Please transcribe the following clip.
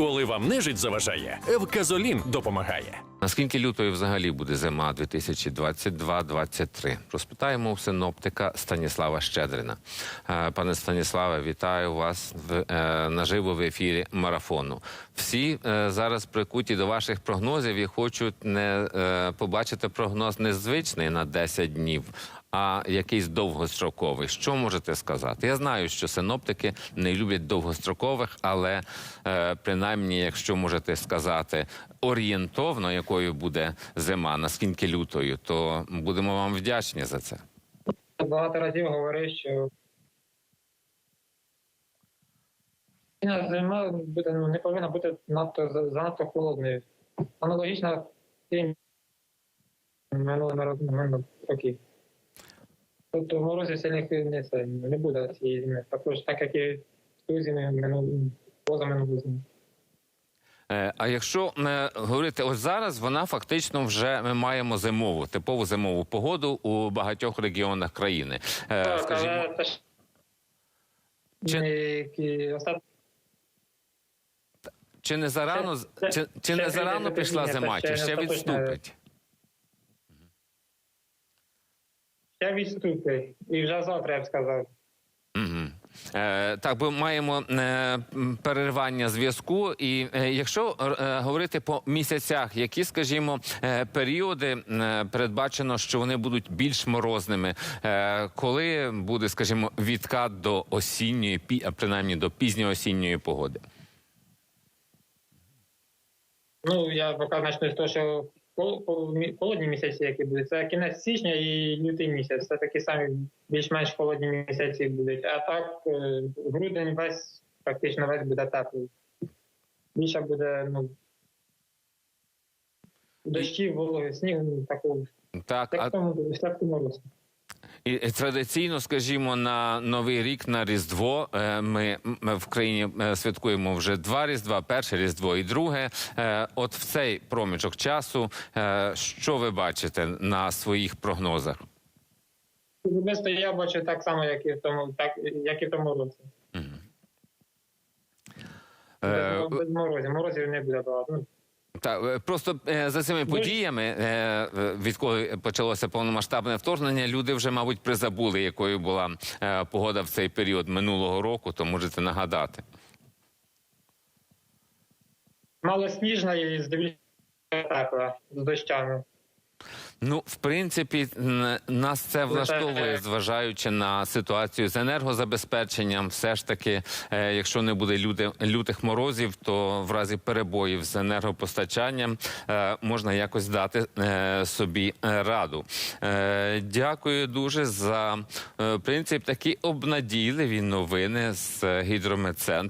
Коли вам нежить заважає, Евказолін допомагає. Наскільки лютою взагалі буде зима 2022-2023? Розпитаємо у синоптика Станіслава Щедрина. Е, Пане Станіславе, вітаю вас в е, наживо в ефірі марафону. Всі е, зараз прикуті до ваших прогнозів і хочуть не побачити прогноз незвичний на 10 днів. А якийсь довгостроковий, що можете сказати? Я знаю, що синоптики не люблять довгострокових, але е, принаймні, якщо можете сказати орієнтовно, якою буде зима, наскільки лютою, то будемо вам вдячні за це. багато разів говорив, що зима буде, ну, не повинна бути надто занадто холодною. Аналогічно тим минулими років. Тобто морозів сильних не, це, не буде цієї зими. Також так, як і ту зиму минулу, позаминулу зиму. Е, А якщо е, говорити ось зараз, вона фактично вже ми маємо зимову, типову зимову погоду у багатьох регіонах країни. Е, Так, Скажімо, але це ж Чи- чи не зарано Це- чи, чи ще не зарано пішла зима, чи ще відступить? Ще відступить. І вже завтра я б сказав. Угу. Е, так, бо маємо е, переривання зв'язку. І е, якщо е, говорити по місяцях, які, скажімо, е, періоди е, передбачено, що вони будуть більш морозними, е, коли буде, скажімо, відкат до осінньої, пі, принаймні до пізньоосінньої погоди? Ну, я почну з того, що холодні місяці, які будуть, це кінець січня і лютий місяць. Це такі самі більш-менш холодні місяці будуть. А так, е, грудень весь, практично весь буде теплий. Більше буде, ну, дощів, вологи, снігу, ну, такого. Так, так а тому в тому. І е, традиційно, скажімо, на новий рік на Різдво е, ми в країні е, святкуємо вже два різдва: перше різдво і друге. От в цей проміжок часу, що ви бачите на своїх прогнозах? Особисто я бачу так само, як і в тому, так, як і в тому році. Е, Без, без морозів. Морозів не буде багато. Ну, Так, е, просто е, за цими подіями, від кого відколи почалося повномасштабне вторгнення, люди вже, мабуть, призабули, якою була е, погода в цей період минулого року, то можете нагадати. Мало сніжна і здивлюся тепла з дощами. Ну, в принципі, нас це влаштовує, зважаючи на ситуацію з енергозабезпеченням. Все ж таки, е, якщо не буде люди, лютих морозів, то в разі перебоїв з енергопостачанням е, можна якось дати е, собі раду. Дякую дуже за в принципі такі обнадійливі новини з гідрометцентру.